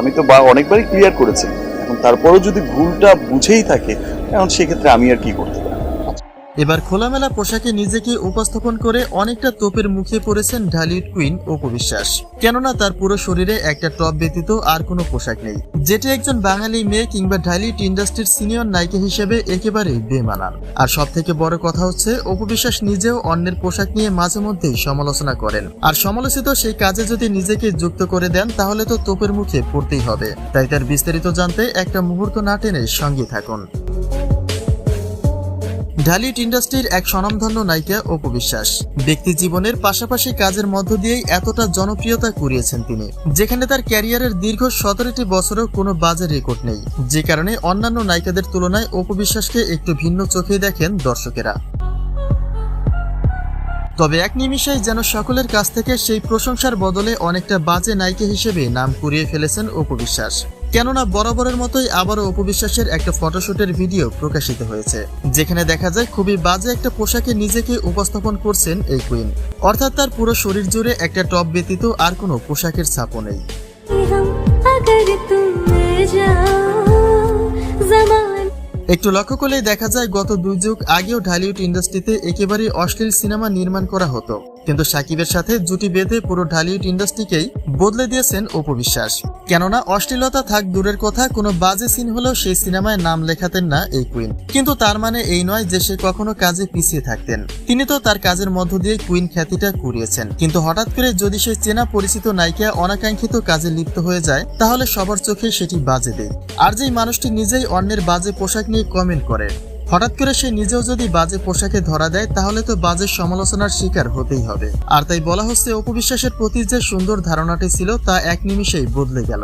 আমি তো বা অনেকবারই ক্লিয়ার করেছি। এখন তারপরেও যদি ভুলটা বুঝেই থাকে, এখন সেক্ষেত্রে আমি আর কি করতে এবার খোলামেলা পোশাকে নিজেকে উপস্থাপন করে অনেকটা তোপের মুখে পড়েছেন ঢালিউড কুইন অপু বিশ্বাস। কেননা তার পুরো শরীরে একটা টপ ব্যতীত আর কোনো পোশাক নেই। যেটি একজন বাঙালি মেয়ে কিংবা ঢালিউড ইন্ডাস্ট্রির সিনিয়র নায়িকা হিসেবে একেবারে বেমানান। আর সব থেকে বড় কথা হচ্ছে, অপু বিশ্বাস নিজেও অন্যের পোশাক নিয়ে মাঝে মধ্যেই সমালোচনা করেন। আর সমালোচিত সেই কাজে যদি নিজেকে যুক্ত করে দেন, তাহলে তো তোপের মুখে পড়তেই হবে। তাই তার বিস্তারিত জানতে একটা মুহূর্ত না টেনে সঙ্গে থাকুন। ঢালিউড ইন্ডাস্ট্রির এক স্বনামধন্য নায়িকা অপু বিশ্বাস। ব্যক্তি জীবনের পাশাপাশি কাজের মধ্য দিয়েই এতটা জনপ্রিয়তা কুড়িয়েছেন তিনি, যেখানে তার ক্যারিয়ারের দীর্ঘ সতেরোটি বছরেও কোনো বাজে রেকর্ড নেই। যে কারণে অন্যান্য নায়িকাদের তুলনায় অপু বিশ্বাসকে একটু ভিন্ন চোখে দেখেন দর্শকেরা। তবে এক নিমিষেই যেন সকলের কাছ থেকে সেই প্রশংসার বদলে অনেকটা বাজে নায়িকা হিসেবে নাম কুড়িয়ে ফেলেছেন অপু বিশ্বাস। কেননা বরাবরের মতোই আবারও উপবিশ্বাসের একটা ফটোশুটের ভিডিও প্রকাশিত হয়েছে, যেখানে দেখা যায় খুবই বাজে একটা পোশাকে নিজেকে উপস্থাপন করছেন এই কুইন অর্থাৎ তার পুরো শরীর জুড়ে একটা টপ ব্যতীত আর কোনো পোশাকের ছাপও নেই। একটু লক্ষ্য করলেই দেখা যায় গত দুই যুগ আগেও ঢালিউড ইন্ডাস্ট্রিতে একেবারেই অশ্লীল সিনেমা নির্মাণ করা হতো। কিন্তু সাকিবের সাথে জুটি বেঁধে পুরো ঢালিউড ইন্ডাস্ট্রিকেই বদলে দিয়েছেন অপু বিশ্বাস। কেননা অশ্লীলতা থাক দূরের কথা, কোনো বাজে সিন হলেও সেই সিনেমায় নাম লেখাতেন না এই কুইন। কিন্তু তার মানে এই নয় যে সে কখনো কাজে পিছিয়ে থাকতেন। তিনি তো তার কাজের মধ্য দিয়ে কুইন খ্যাতিটা কুড়িয়েছেন। কিন্তু হঠাৎ করে যদি সেই চেনা পরিচিত নায়িকা অনাকাঙ্ক্ষিত কাজে লিপ্ত হয়ে যায়, তাহলে সবার চোখে সেটি বাজে দেয়। আর যেই মানুষটি নিজেই অন্যের বাজে পোশাক নিয়ে কমেন্ট করে হঠাৎ করে সে নিজেও যদি বাজে পোশাকে ধরা দেয়, তাহলে তো বাজে সমালোচনার শিকার হতেই হবে। আর তাই বলা হচ্ছে, অপবিশ্বাসের প্রতি যে সুন্দর ধারণাটি ছিল, তা এক নিমিষেই বদলে গেল।